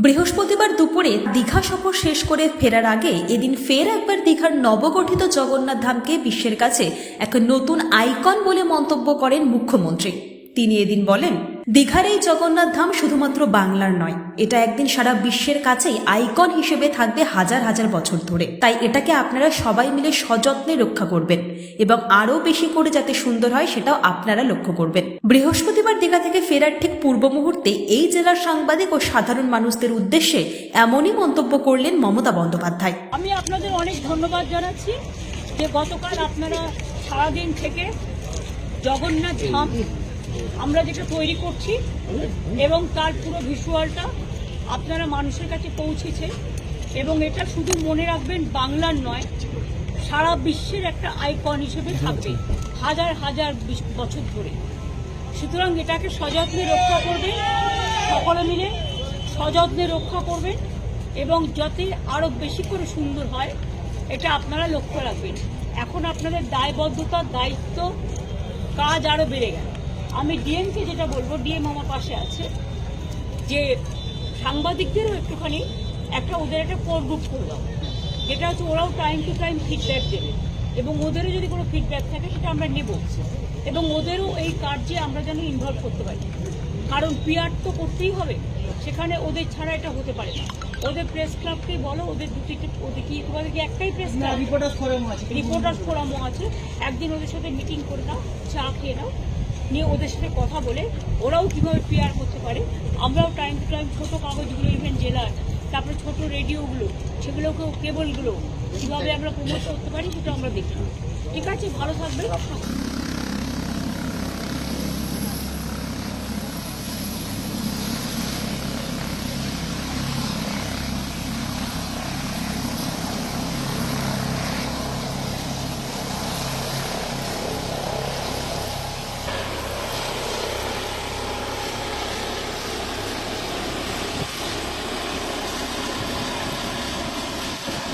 বৃহস্পতিবার দুপুরে দীঘা সফর শেষ করে ফেরার আগে এদিন ফের একবার দীঘার নবগঠিত জগন্নাথ ধামকে বিশ্বের কাছে এক নতুন আইকন বলে মন্তব্য করেন মুখ্যমন্ত্রী। তিনি এদিন বলেন দীঘার এই জগন্নাথ ধাম শুধুমাত্র বাংলার নয়, এটা একদিন সারা বিশ্বের কাছেই আইকন হিসেবে থাকবে হাজার হাজার বছর ধরে। তাই এটাকে আপনারা সবাই মিলে সযত্নে রক্ষা করবেন এবং আরও বেশি করে যাতে সুন্দর হয় সেটাও আপনারা লক্ষ্য করবেন। বৃহস্পতিবার দীঘা থেকে ফেরার ঠিক পূর্ব মুহূর্তে এই জেলার সাংবাদিক ও সাধারণ মানুষদের উদ্দেশ্যে এমনই মন্তব্য করলেন মমতা বন্দ্যোপাধ্যায়। আমি আপনাদের অনেক ধন্যবাদ জানাচ্ছি যে গতকাল আপনারা সারাদিন থেকে জগন্নাথ ধাম আমরা যেটা তৈরি করছি এবং তার পুরো ভিজুয়ালটা আপনারা মানুষের কাছে পৌঁছেছে এবং এটা শুধু মনে রাখবেন বাংলার নয়, সারা বিশ্বের একটা আইকন হিসেবে থাকবে, হাজার হাজার বছর ধরে। সুতরাং এটাকে সযত্নে রক্ষা করবেন, সকলে মিলে সযত্নে রক্ষা করবেন এবং যাতে আরও বেশি করে সুন্দর হয়, এটা আপনারা লক্ষ্য রাখবেন। এখন আপনাদের দায়বদ্ধতা, দায়িত্ব, কাজ আরও বেড়ে গেল। আমি ডিএমকে যেটা বলব ডিএম আমার পাশে আছে যে সাংবাদিকদেরও একটুখানি একটা ওদের একটা কোর গ্রুপ করে দাও যেটা হচ্ছে ওরাও টাইম টু টাইম ফিডব্যাক দেবে এবং ওদেরও যদি কোনো ফিডব্যাক থাকে সেটা আমরা নেব। এবং ওদেরও এই কার্যে আমরা যেন ইনভলভ করতে পারি কারণ পিআর তো করতেই হবে সেখানে ওদের ছাড়া এটা হতে পারে না। ওদের প্রেস ক্লাবকে বলো ওদের দুটি ওদের কি তোমাদের কি একটাই প্রেস ক্লাব রিপোর্টার্স ফোরাম আছে। রিপোর্টার্স ফোরামও আছে। একদিন ওদের সাথে মিটিং করে নাও চা খেয়ে নাও নিয়ে ওদের সাথে কথা বলে ওরাও কীভাবে প্রেয়ার করতে পারে, আমরাও টাইম টু টাইম ছোটো কাগজগুলো ইভেন জেলার তারপরে ছোট রেডিওগুলো সেগুলোকেও কেবলগুলো কীভাবে আমরা প্রমোট করতে পারি সেটা আমরা দেখি। ঠিক আছে, ভালো থাকবে